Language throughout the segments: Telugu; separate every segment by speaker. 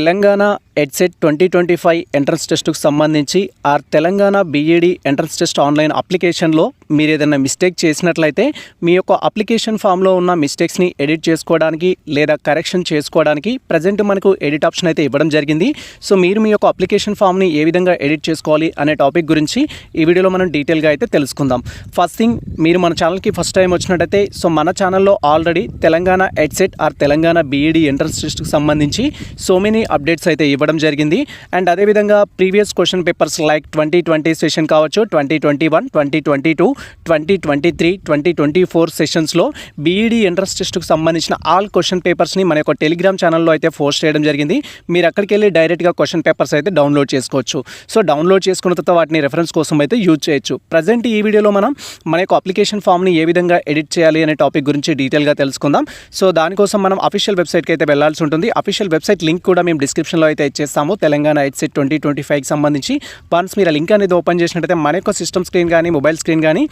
Speaker 1: Telangana EdCET twenty twenty five entrance టెస్ట్కు సంబంధించి ఆ Telangana BEd entrance test online అప్లికేషన్లో మీరు ఏదైనా మిస్టేక్ చేసినట్లయితే మీ యొక్క అప్లికేషన్ ఫామ్లో ఉన్న మిస్టేక్స్ని ఎడిట్ చేసుకోవడానికి లేదా కరెక్షన్ చేసుకోవడానికి ప్రజెంట్ మనకు ఎడిట్ ఆప్షన్ అయితే ఇవ్వడం జరిగింది. సో మీరు మీ యొక్క అప్లికేషన్ ఫామ్ని ఏ విధంగా ఎడిట్ చేసుకోవాలి అనే టాపిక్ గురించి ఈ వీడియోలో మనం డీటెయిల్గా అయితే తెలుసుకుందాం. ఫస్ట్ థింగ్ మీరు మన ఛానల్కి ఫస్ట్ టైం వచ్చినట్టయితే సో మన ఛానల్లో already Telangana EdCET or Telangana BEd entrance టెస్ట్కి సంబంధించి సో మెనీ అప్డేట్స్ అయితే ఇవ్వడం జరిగింది. అండ్ అదేవిధంగా previous question papers like twenty twenty session కావచ్చు twenty twenty one twenty twenty two twenty twenty three twenty twenty four సెషన్స్లో BEd entrance టెస్ట్కి సంబంధించిన ఆల్ క్వశ్చన్ పేపర్స్ని మన యొక్క టెలిగ్రామ్ ఛానల్లో అయితే పోస్ట్ చేయడం జరిగింది. మీరు అక్కడికి వెళ్ళి డైరెక్ట్గా క్వశ్చన్ పేపర్స్ అయితే డౌన్లోడ్ చేసుకోవచ్చు. సో డౌన్లోడ్ చేసుకున్న తర్వాత వాటిని రెఫరెన్స్ కోసం అయితే యూజ్ చేయొచ్చు. ప్రజెంట్ ఈ వీడియోలో మనం మన యొక్క అప్లికేషన్ ఫామ్ని ఏ విధంగా ఎడిట్ చేయాలి అనే టాపిక్ గురించి డీటెయిల్గా తెలుసుకుందాం. సో దానికోసం మనం అఫీషియల్ వెబ్సైట్కి అయితే వెళ్ళాల్సి ఉంటుంది. అఫీషియల్ వెబ్సైట్ లింక్ కూడా మేము డిస్క్రిప్షన్లో అయితే చేస్తాము. తెలంగాణ హెడ్సెట్ ట్వంటీ ట్వంటీ ఫైవ్కి సంబంధించి. వన్స్ మీరు లింక్ అనేది ఓపెన్ చేసినట్టయితే మన యొక్క సిస్టమ్ స్క్రీన్ కానీ మొబైల్ స్క్రీన్ కానీ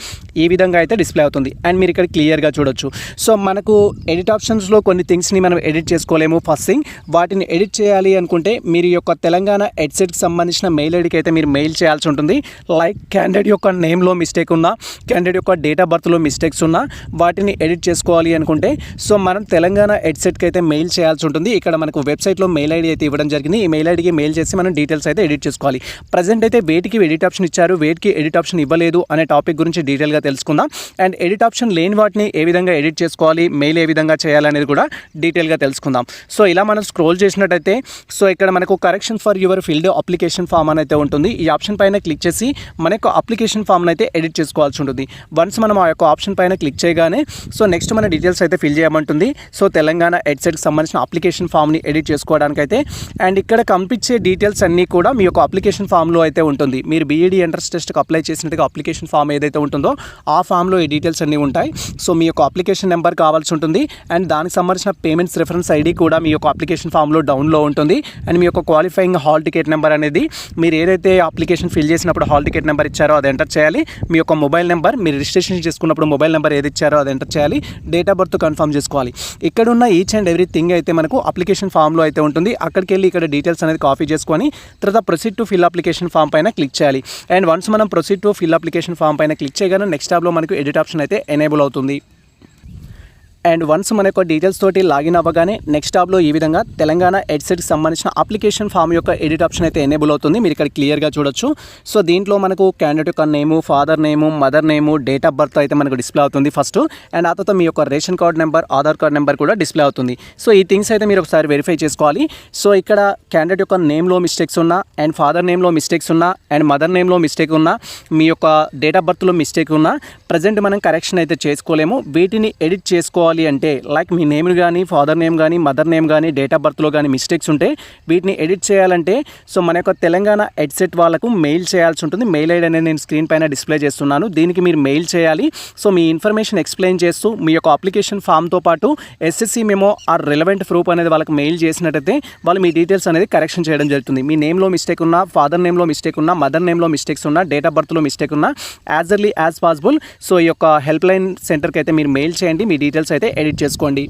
Speaker 1: ఈ విధంగా అయితే డిస్ప్లే అవుతుంది. అండ్ మీరు ఇక్కడ క్లియర్గా చూడొచ్చు. సో మనకు ఎడిట్ ఆప్షన్స్లో కొన్ని థింగ్స్ని మనం ఎడిట్ చేసుకోలేము ఫస్ట్ థింగ్ వాటిని ఎడిట్ చేయాలి అనుకుంటే మీరు యొక్క తెలంగాణ ఎడ్సెట్కి సంబంధించిన మెయిల్ ఐడికి అయితే మీరు మెయిల్ చేయాల్సి ఉంటుంది. లైక్ క్యాండిడేట్ యొక్క నేమ్లో మిస్టేక్ ఉన్నా క్యాండిడేట్ యొక్క డేట్ ఆఫ్ బర్త్లో మిస్టేక్స్ ఉన్నా వాటిని ఎడిట్ చేసుకోవాలి అనుకుంటే. సో మనం తెలంగాణ ఎడ్సెట్కి అయితే మెయిల్ చేయాల్సి ఉంటుంది. ఇక్కడ మనకు వెబ్సైట్లో మెయిల్ ఐడి అయితే ఇవ్వడం జరిగింది. ఈ మెయిల్ ఐడికి మెయిల్ చేసి మనం డీటెయిల్స్ అయితే ఎడిట్ చేసుకోవాలి. ప్రజెంట్ అయితే వేటికి ఎడిట్ ఆప్షన్ ఇచ్చారు. వేటికి ఎడిట్ ఆప్షన్ ఇవ్వలేదు అనే టాపిక్ గురించి డీటెయిల్గా తెలుసుకుందాం. అండ్ ఎడిట్ ఆప్షన్ లేని వాటిని ఏ విధంగా ఎడిట్ చేసుకోవాలి? మెయిల్ ఏ విధంగా చేయాలనేది కూడా డీటెయిల్గా తెలుసుకుందాం. సో ఇలా మనం స్క్రోల్ చేసినట్టయితే సో ఇక్కడ మనకు correction for your field application form అని అయితే ఉంటుంది. ఈ ఆప్షన్ పైన క్లిక్ చేసి మన యొక్క అప్లికేషన్ ఫామ్ని అయితే ఎడిట్ చేసుకోవాల్సి ఉంటుంది. వన్స్ మనం ఆ యొక్క ఆప్షన్ పైన క్లిక్ చేయగానే సో నెక్స్ట్ మన డీటెయిల్స్ అయితే ఫిల్ చేయమంటుంది. సో తెలంగాణ ఎడ్సెట్కి సంబంధించిన అప్లికేషన్ ఫామ్ని ఎడిట్ చేసుకోవడానికి అయితే అండ్ ఇక్కడ ఇక్కడ కంపించే డీటెయిల్స్ అన్నీ కూడా మీ యొక్క అప్లికేషన్ ఫామ్లో అయితే ఉంటుంది. మీరు బీఈడీ ఎంట్రన్స్ టెస్ట్కి అప్లై చేసినట్టుగా అప్లికేషన్ ఫామ్ ఏదైతే ఉంటుందో ఆ ఫామ్లో ఈ డీటెయిల్స్ అన్నీ ఉంటాయి. సో మీ యొక్క అప్లికేషన్ నెంబర్ కావాల్సి ఉంటుంది. అండ్ దానికి సంబంధించిన పేమెంట్స్ రెఫరెన్స్ ఐడి కూడా మీ యొక్క అప్లికేషన్ ఫామ్లో డౌన్లో ఉంటుంది. అండ్ మీ యొక్క క్వాలిఫైయింగ్ హాల్ టికెట్ నెంబర్ అనేది మీరు ఏదైతే అప్లికేషన్ ఫిల్ చేసినప్పుడు హాల్ టికెట్ నెంబర్ ఇచ్చారో అది ఎంటర్ చేయాలి. మీ యొక్క మొబైల్ నెంబర్ మీరు రిజిస్ట్రేషన్ చేసుకున్నప్పుడు మొబైల్ నెంబర్ ఏది ఇచ్చారో అది ఎంటర్ చేయాలి. డేట్ ఆఫ్ బర్త్ కన్ఫర్మ్ చేసుకోవాలి. ఇక్కడ ఉన్న ఈచ్ అండ్ ఎవ్రీ థింగ్ అయితే మనకు అప్లికేషన్ ఫామ్లో అయితే ఉంటుంది. అక్కడికి వెళ్ళి ఇక్కడ డీటెయిల్స్ అనేది కాపీ చేసుకొని తర్వాత proceed to fill application form పైన క్లిక్ చేయాలి. అండ్ వన్స్ మనం proceed to fill application form పైన క్లిక్ చేయగానే నెక్స్ట్ ట్యాబ్లో మనకు ఎడిట్ ఆప్షన్ అయితే ఎనేబుల్ అవుతుంది. అండ్ వన్స్ మన యొక్క డీటెయిల్స్ తోటి లాగిన్ అవ్వగానే నెక్స్ట్ టాబ్లో ఈ విధంగా తెలంగాణ ఎడ్సెట్కి సంబంధించిన అప్లికేషన్ ఫామ్ యొక్క ఎడిట్ ఆప్షన్ అయితే ఎనేబుల్ అవుతుంది. మీరు ఇక్కడ క్లియర్గా చూడొచ్చు. సో దీంట్లో మనకు క్యాండిడేట్ యొక్క name father name mother name date of birth అయితే మనకు డిస్ప్లే అవుతుంది ఫస్ట్. అండ్ ఆ తర్వాత మీ యొక్క ration card number Aadhaar card number కూడా డిస్ప్లే అవుతుంది. సో ఈ థింగ్స్ అయితే మీరు ఒకసారి వెరిఫై చేసుకోవాలి. సో ఇక్కడ క్యాండిడేట్ యొక్క నేమ్లో మిస్టేక్స్ ఉన్నా అండ్ ఫాదర్ నేమ్లో మిస్టేక్స్ ఉన్నా అండ్ మదర్ నేమ్లో మిస్టేక్ ఉన్నా మీ యొక్క డేట్ ఆఫ్ బర్త్లో మిస్టేక్ ఉన్నా ప్రజెంట్ మనం కరెక్షన్ అయితే చేసుకోలేము. వీటిని ఎడిట్ చేసుకోవాలి. అంటే లైక్ మీ నేమ్ కానీ ఫాదర్ నేమ్ కానీ మదర్ నేమ్ కానీ డేట్ ఆఫ్ బర్త్లో కానీ మిస్టేక్స్ ఉంటే వీటిని ఎడిట్ చేయాలంటే సో మన యొక్క తెలంగాణ హెడ్సెట్ వాళ్ళకు మెయిల్ చేయాల్సి ఉంటుంది. మెయిల్ ఐడి అనేది నేను స్క్రీన్ పైన డిస్ప్లే చేస్తున్నాను. దీనికి మీరు మెయిల్ చేయాలి. సో మీ ఇన్ఫర్మేషన్ ఎక్స్ప్లెయిన్ చేస్తూ మీ యొక్క అప్లికేషన్ ఫామ్తో పాటు SSC memo or relevant proof అనేది వాళ్ళకి మెయిల్ చేసినట్టయితే వాళ్ళు మీ డీటెయిల్స్ అనేది కరెక్షన్ చేయడం జరుగుతుంది. మీ నేమ్లో మిస్టేక్ ఉన్నా ఫాదర్ నేమ్లో మిస్టేక్ ఉన్నా మదర్ నేమ్లో మిస్టేక్స్ ఉన్నా డేట్ ఆఫ్ బర్త్లో మిస్టేక్ ఉన్నా as early as possible so ఈ యొక్క హెల్ప్ లైన్ సెంటర్కి అయితే మీరు మెయిల్ చేయండి. మీ డీటెయిల్స్ అయితే ఎడిట్ చేసుకోండి.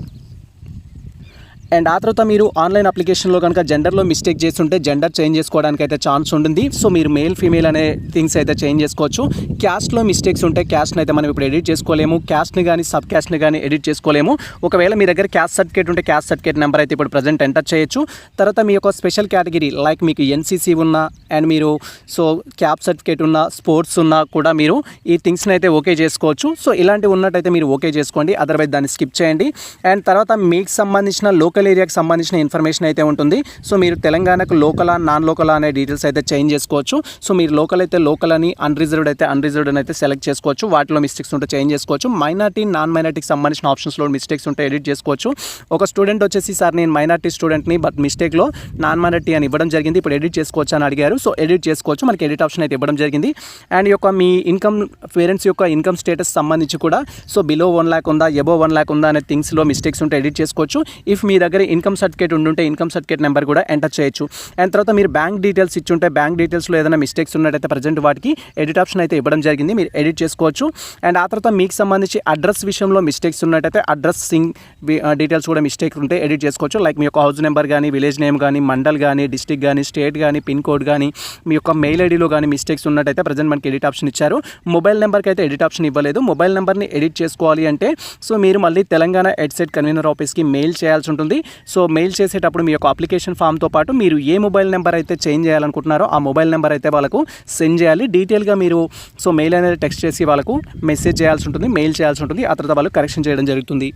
Speaker 1: అండ్ ఆ తర్వాత మీరు ఆన్లైన్ అప్లికేషన్లో కనుక జెండర్లో మిస్టేక్ చేస్తుంటే జెండర్ చేంజ్ చేసుకోవడానికి అయితే ఛాన్స్ ఉంటుంది. సో మీరు మేల్ ఫీమేల్ అనే థింగ్స్ అయితే చేంజ్ చేసుకోవచ్చు. క్యాస్ట్లో మిస్టేక్స్ ఉంటే క్యాస్ట్ని అయితే మనం ఇప్పుడు ఎడిట్ చేసుకోలేము. క్యాస్ట్ని కానీ సబ్ క్యాస్ట్ని కానీ ఎడిట్ చేసుకోలేము. ఒకవేళ మీ దగ్గర క్యాస్ట్ సర్టిఫికేట్ ఉంటే క్యాస్ట్ సర్టిఫికేట్ నెంబర్ అయితే ఇప్పుడు ప్రజెంట్ ఎంటర్ చేయొచ్చు. తర్వాత మీ యొక్క స్పెషల్ కేటగిరీ లైక్ మీకు ఎన్సీసీ ఉన్నా అండ్ మీరు సో క్యాప్ సర్టిఫికేట్ ఉన్న స్పోర్ట్స్ ఉన్నా కూడా మీరు ఈ థింగ్స్ని అయితే ఓకే చేసుకోవచ్చు. సో ఇలాంటివి ఉన్నట్టయితే మీరు ఓకే చేసుకోండి. అదర్వైజ్ దాన్ని స్కిప్ చేయండి. అండ్ తర్వాత మీకు సంబంధించిన లోకల్ ఏరియాకి సంబంధించిన ఇన్ఫర్మేషన్ అయితే ఉంటుంది. సో మీరు తెలంగాణకు లోకలా నాన్ లోకలా అనే డీటెయిల్స్ అయితే చేంజ్ చేసుకోవచ్చు. సో మీరు లోకల్ అయితే లోకల్ అని అన్రిజర్వ్డ్ అయితే అన్రిజర్వ్డ్ అని అయితే సెలెక్ట్ చేసుకోవచ్చు. వాటిలో మిస్టేక్స్ ఉంటే చేంజ్ చేసుకోవచ్చు. మైనార్టీ నాన్ మైనార్టీకి సంబంధించిన ఆప్షన్స్లో మిస్టేక్స్ ఉంటే ఎడిట్ చేసుకోవచ్చు. ఒక స్టూడెంట్ వచ్చేసి సార్ నేను మైనార్టీ స్టూడెంట్ని బట్ మిస్టేక్లో నాన్ మైనార్టీ అని ఇవ్వడం జరిగింది. ఇప్పుడు ఎడిట్ చేసుకోవచ్చు అని అడిగారు. సో ఎడిట్ చేసుకోవచ్చు. మనకి ఎడిట్ ఆప్షన్ అయితే ఇవ్వడం జరిగింది. అండ్ యొక్క మీ ఇన్కమ్ పేరెంట్స్ యొక్క ఇన్కమ్ స్టేటస్ సంబంధించి కూడా సో బిలో వన్ ల్యాక్ ఉందా ఎబో వన్ ల్యాక్ ఉందా అనే థింగ్స్లో మిస్టేక్స్ ఉంటే ఎడిట్ చేసుకోవచ్చు. ఇఫ్ మీ దగ్గర దగ్గర ఇన్కమ్ సర్టిఫికేట్ ఉండుంటే ఇన్కమ్ సర్టిఫికేట్ నెంబర్ కూడా ఎంటర్ చేయొచ్చు. అండ్ తర్వాత మీరు బ్యాంక్ డీటెయిల్స్ ఇచ్చుంటే బ్యాంక్ డీటెయిల్స్లో ఏదైనా మిస్టేక్స్ ఉన్నట్టయితే ప్రజెంట్ వాటికి ఎడిట్ ఆప్షన్ అయితే ఇవ్వడం జరిగింది. మీరు ఎడిట్ చేసుకోవచ్చు. అండ్ ఆ తర్వాత మీకు సంబంధించి అడ్రస్ విషయంలో మిస్టేక్స్ ఉన్నట్టయితే అడ్రస్ సింగ్ డీటెయిల్స్ కూడా మిస్టేక్ ఉంటే ఎడిట్ చేసుకోవచ్చు. లైక్ మీ యొక్క హౌస్ నెంబర్ కానీ విలేజ్ నేమ్ కానీ మండల్ కానీ డిస్టిక్ కానీ స్టేట్ కానీ పిన్ కోడ్ కానీ మీ యొక్క మెయిల్ ఐడిలో కానీ మిస్టేక్స్ ఉన్నట్టయితే ప్రజెంట్ మనకి ఎడిట్ ఆప్షన్ ఇచ్చారు. మొబైల్ నెంబర్కి అయితే ఎడిట్ ఆప్షన్ ఇవ్వలేదు. మొబైల్ నెంబర్ని ఎడిట్ చేసుకోవాలి అంటే సో మీరు మళ్ళీ తెలంగాణ ఎడ్సెట్ కన్వీనర్ ఆఫీస్కి మెయిల్ చేయాల్సి ఉంటుంది. సో మెయిల్ చేసేటప్పుడు మీ యొక్క అప్లికేషన్ ఫామ్తో పాటు మీరు ఏ మొబైల్ నెంబర్ అయితే చేంజ్ చేయాలనుకుంటున్నారో ఆ మొబైల్ నెంబర్ అయితే వాళ్ళకు సెండ్ చేయాలి. డీటెయిల్గా మీరు సో మెయిల్ అనేది టెక్స్ట్ చేసి వాళ్ళకు మెసేజ్ చేయాల్సి ఉంటుంది మెయిల్ చేయాల్సి ఉంటుంది. ఆ తర్వాత వాళ్ళు కరెక్షన్ చేయడం జరుగుతుంది.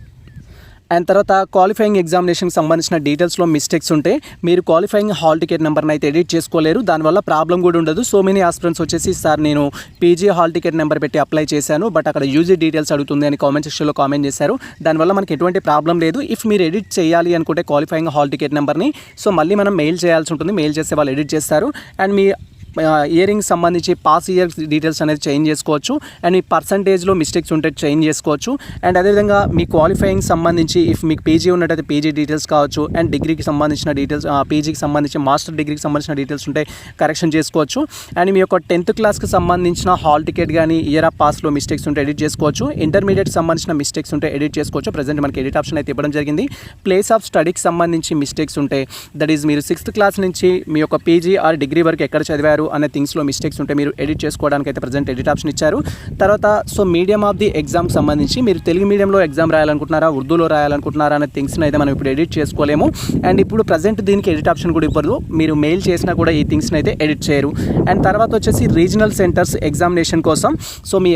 Speaker 1: అండ్ తర్వాత క్వాలిఫైయింగ్ ఎగ్జామినేషన్కి సంబంధించిన డీటెయిల్స్లో మిస్టేక్స్ ఉంటే మీరు క్వాలిఫైయింగ్ హాల్ టికెట్ నెంబర్ని అయితే ఎడిట్ చేసుకోలేరు. దానివల్ల ప్రాబ్లం కూడా ఉండదు. సో మెనీ ఆస్పిరెంట్స్ వచ్చేసి సార్ నేను పీజీ హాల్ టికెట్ నెంబర్ పెట్టి అప్లై చేశాను బట్ అక్కడ యూజీ డీటెయిల్స్ అడుగుతుంది అని కామెంట్ సెక్షన్లో కామెంట్ చేశారు. దానివల్ల మనకి ఎటువంటి ప్రాబ్లం లేదు. ఇఫ్ మీరు ఎడిట్ చేయాలి అనుకుంటే క్వాలిఫైయింగ్ హాల్ టికెట్ నెంబర్ని సో మళ్ళీ మనం మెయిల్ చేయాల్సి ఉంటుంది. మెయిల్ చేస్తే వాళ్ళు ఎడిట్ చేస్తారు. అండ్ మీ ఇయరింగ్ సంబంధించి పాస్ ఇయర్ డీటెయిల్స్ అనేది చేంజ్ చేసుకోవచ్చు. అండ్ మీ పర్సంటేజ్లో మిస్టేక్స్ ఉంటే చేంజ్ చేసుకోవచ్చు. అండ్ అదేవిధంగా మీ క్వాలిఫైయింగ్ సంబంధించి ఇఫ్ మీకు పీజీ ఉన్నట్టయితే పీజీ డీటెయిల్స్ కావచ్చు. అండ్ డిగ్రీకి సంబంధించిన డీటెయిల్స్ పీజీకి సంబంధించి మాస్టర్ డిగ్రీకి సంబంధించిన డీటెయిల్స్ ఉంటే కరెక్షన్ చేసుకోవచ్చు. అండ్ మీ యొక్క టెన్త్ క్లాస్కి సంబంధించిన హాల్ టికెట్ కానీ ఇయర్ ఆఫ్ పాస్లో మిస్టేక్స్ ఉంటే ఎడిట్ చేసుకోవచ్చు. ఇంటర్మీడియట్ సంబంధించిన మిస్టేక్స్ ఉంటే ఎడిట్ చేసుకోవచ్చు. ప్రజెంట్ మనకి ఎడిట్ ఆప్షన్ అయితే ఇవ్వడం జరిగింది. ప్లేస్ ఆఫ్ స్టడీకి సంబంధించి మిస్టేక్స్ ఉంటే దట్ ఈజ్ మీరు సిక్స్త్ క్లాస్ నుంచి మీ యొక్క పీజీ ఆర్ డిగ్రీ వరకు ఎక్కడ చదివారు? అనే థింగ్స్లో మిస్టేక్స్ ఉంటే మీరు ఎడిట్ చేసుకోవడానికి అయితే ప్రజెంట్ ఎడిట్ ఆప్షన్ ఇచ్చారు. తర్వాత సో మీడియం ఆఫ్ ది ఎగ్జామ్కి సంబంధించి మీరు తెలుగు మీడియంలో ఎగ్జామ్ రాయాలనుకుంటున్నారా ఉర్దూలో రాయాలనుకుంటున్నారా అనే థింగ్స్ని అయితే మనం ఇప్పుడు ఎడిట్ చేసుకోలేము. అండ్ ఇప్పుడు ప్రజెంట్ దీనికి ఎడిట్ ఆప్షన్ కూడా ఇవ్వదు. మీరు మెయిల్ చేసినా కూడా ఈ థింగ్స్ని అయితే ఎడిట్ చేయరు. అండ్ తర్వాత వచ్చేసి రీజనల్ సెంటర్స్ ఎగ్జామినేషన్ కోసం సో మీ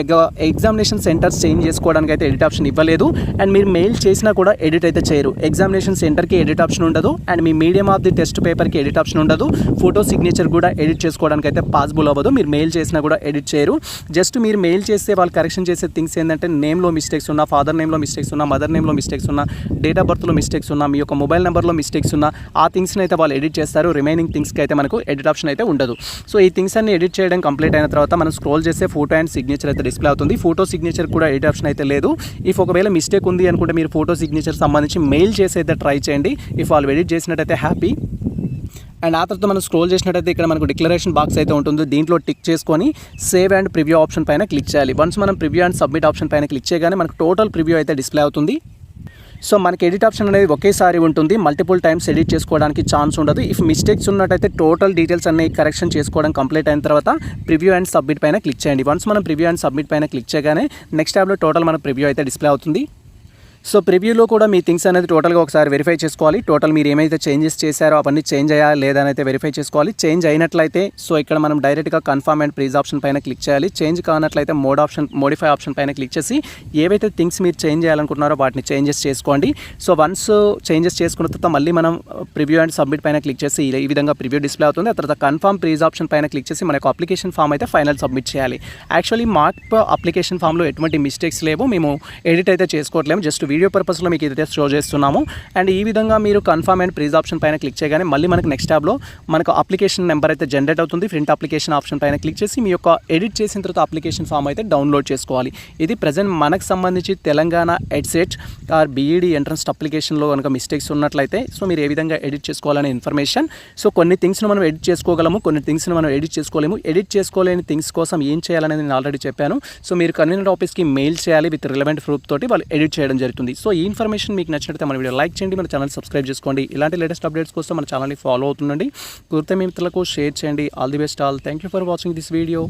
Speaker 1: ఎగ్జామినేషన్ సెంటర్స్ చేంజ్ చేసుకోవడానికి అయితే ఎడిట్ ఆప్షన్ ఇవ్వలేదు. అండ్ మీరు మెయిల్ చేసినా కూడా ఎడిట్ అయితే చేయరు. ఎగ్జామినేషన్ సెంటర్కి ఎడిట్ ఆప్షన్ ఉండదు. అండ్ మీ మీడియం ఆఫ్ ది టెస్ట్ పేపర్కి ఎడిట్ ఆప్షన్ ఉండదు. ఫోటో సిగ్నేచర్ కూడా ఎడిట్ చేసుకోవడానికి అయితే పాసిబుల్ అవ్వదు. మీరు మెయిల్ చేసినా కూడా ఎడిట్ చేయరు. జస్ట్ మీరు మెయిల్ చేస్తే వాళ్ళు కరెక్షన్ చేసే థింగ్స్ ఏంటంటే నేమ్లో మిస్టేక్స్ ఉన్నా ఫాదర్ నేమ్లో మిస్టేక్స్ ఉన్నా మదర్ నేమ్లో మిస్టేక్స్ ఉన్నా డేట్ ఆఫ్ బర్త్లో మిస్టేక్స్ ఉన్నా మీ యొక్క మొబైల్ నెంబర్లో మిస్టేక్స్ ఉన్నా ఆ థింగ్స్ని అయితే వాళ్ళు ఎడిట్ చేస్తారు. రిమైనింగ్ థింగ్స్కి అయితే మనకు ఎడిట్ ఆప్షన్ అయితే ఉండదు. సో ఈ థింగ్స్ అన్ని ఎడిట్ చేయడం కంప్లీట్ అయిన తర్వాత మనం స్క్రోల్ చేస్తే ఫోటో అండ్ సిగ్నేచర్ అయితే డిస్ప్లే అవుతుంది. ఫోటో సిగ్నేచర్ కూడా ఎడిట్ ఆప్షన్ అయితే లేదు. ఇఫ్ ఒకవేళ మిస్టేక్ ఉంది అనుకుంటే మీరు ఫోటో సిగ్నేచర్ సంబంధించి మెయిల్ చేసి అయితే ట్రై చేయండి. ఇఫ్ వాళ్ళు ఎడిట్ చేసినట్టయితే హ్యాపీ. అండ్ ఆ తర్వాత మనం స్క్రోల్ చేసినట్టయితే ఇక్కడ మనకు డిక్లరేషన్ బాక్స్ అయితే ఉంటుంది. దీంట్లో టిక్ చేసుకొని సేవ్ అండ్ ప్రివ్యూ ఆప్షన్ పైన క్లిక్ చేయాలి. వన్స్ మనం ప్రివ్యూ అండ్ సబ్మిట్ ఆప్షన్ పైన క్లిక్ చేయగానే మనకు టోటల్ ప్రివ్యూ అయితే డిస్ప్లే అవుతుంది. సో మనకి ఎడిట్ ఆప్షన్ అనేది ఒకేసారి ఉంటుంది. మల్టిపుల్ టైమ్స్ ఎడిట్ చేసుకోవడానికి ఛాన్స్ ఉండదు. ఇఫ్ మిస్టేక్స్ ఉన్నట్టయితే టోటల్ డీటెయిల్స్ అన్ని కరెక్షన్ చేసుకోవడం కంప్లీట్ అయిన తర్వాత ప్రివ్యూ అండ్ సబ్మిట్ పైన క్లిక్ చేయండి. వన్స్ మనం ప్రివ్యూ అండ్ సబ్మిట్ పైన క్లిక్ చేయగానే నెక్స్ట్ ట్యాబ్లో టోటల్ మన ప్రివ్యూ అయితే డిస్ప్లే అవుతుంది. సో ప్రివ్యూలో కూడా మీ థింగ్స్ అనేది టోటల్గా ఒకసారి వెరిఫై చేసుకోవాలి. టోటల్ మీరు ఏమైతే చేంజెస్ చేశారో అవన్నీ చేంజ్ అయ్యా లేదా అని అయితే వెరిఫై చేసుకోవాలి. చేంజ్ అయినట్లయితే సో ఇక్కడ మనం డైరెక్ట్గా కన్ఫర్మ్ అండ్ ప్రీజ్ ఆప్షన్ పైన క్లిక్ చేయాలి. చేంజ్ కానట్లయితే మోడ్ ఆప్షన్ మోడిఫై ఆప్షన్ పైన క్లిక్ చేసి ఏవైతే థింగ్స్ మీరు చేంజ్ చేయాలనుకుంటున్నారో వాటిని చేంజెస్ చేసుకోండి. సో వన్స్ చేంజెస్ చేసుకున్న తర్వాత మళ్ళీ మనం ప్రివ్యూ అండ్ సబ్మిట్ పైన క్లిక్ చేసి ఈ- విధంగా ప్రివ్యూ డిస్ప్లే అవుతుంది. ఆ తర్వాత కన్ఫర్మ్ ప్రీజ్ ఆప్షన్ పైన క్లిక్ చేసి మనకు అప్లికేషన్ ఫామ్ అయితే ఫైనల్ సబ్మిట్ చేయాలి. యాక్చువల్లీ మార్క్ అప్లికేషన్ ఫామ్లో ఎటువంటి మిస్టేక్స్ లేవు. మేము ఎడిట్ అయితే చేసుకోవట్లేము. జస్ట్ వీడియో పర్పస్లో మీకు ఇదైతే షో చేస్తున్నాము. అండ్ ఈ విధంగా మీరు కన్ఫర్మ్ అండ్ ప్రీజ్ ఆప్షన్ పైన క్లిక్ చేయగానే మళ్ళీ మనకు నెక్స్ట్ ట్యాబ్లో మనకు అప్లికేషన్ నెంబర్ అయితే జనరేట్ అవుతుంది. ప్రింట్ అప్లికేషన్ ఆప్షన్ పైన క్లిక్ చేసి మీ యొక్క ఎడిట్ చేసిన తర్వాత అప్లికేషన్ ఫామ్ అయితే డౌన్లోడ్ చేసుకోవాలి. ఇది ప్రజెంట్ మనకు సంబంధించి Telangana EdCET or BEd entrance అప్లికేషన్లో కనుక మిస్టేక్స్ ఉన్నట్లయితే సో మీరు ఏ విధంగా ఎడిట్ చేసుకోవాలనే ఇన్ఫర్మేషన్ సో కొన్ని థింగ్స్ను మనం ఎడిట్ చేసుకోగలము కొన్ని థింగ్స్ను మనం ఎడిట్ చేసుకోలేము. ఎడిట్ చేసుకోలేని థింగ్స్ కోసం ఏం చేయాలనేది నేను ఆల్రెడీ చెప్పాను. సో మీరు కన్వీనర్ ఆఫీస్కి మెయిల్ చేయాలి విత్ రిలవెంట్ ప్రూఫ్ తోటి వాళ్ళు ఎడిట్ చేయడం జరుగుతుంది. సో ఈ ఇన్ఫర్మేషన్ మీకు నచ్చినట్లయితే మన వీడియో లైక్ చేయండి మన ఛానల్ సబ్స్క్రైబ్ చేసుకోండి. ఇలాంటి లేటెస్ట్ అప్డేట్స్ కోసం మన ఛానల్ని ఫాలో అవుతుండండి. కుర్త మిత్రులకు షేర్ చేయండి. All the best all. Thank you for watching this video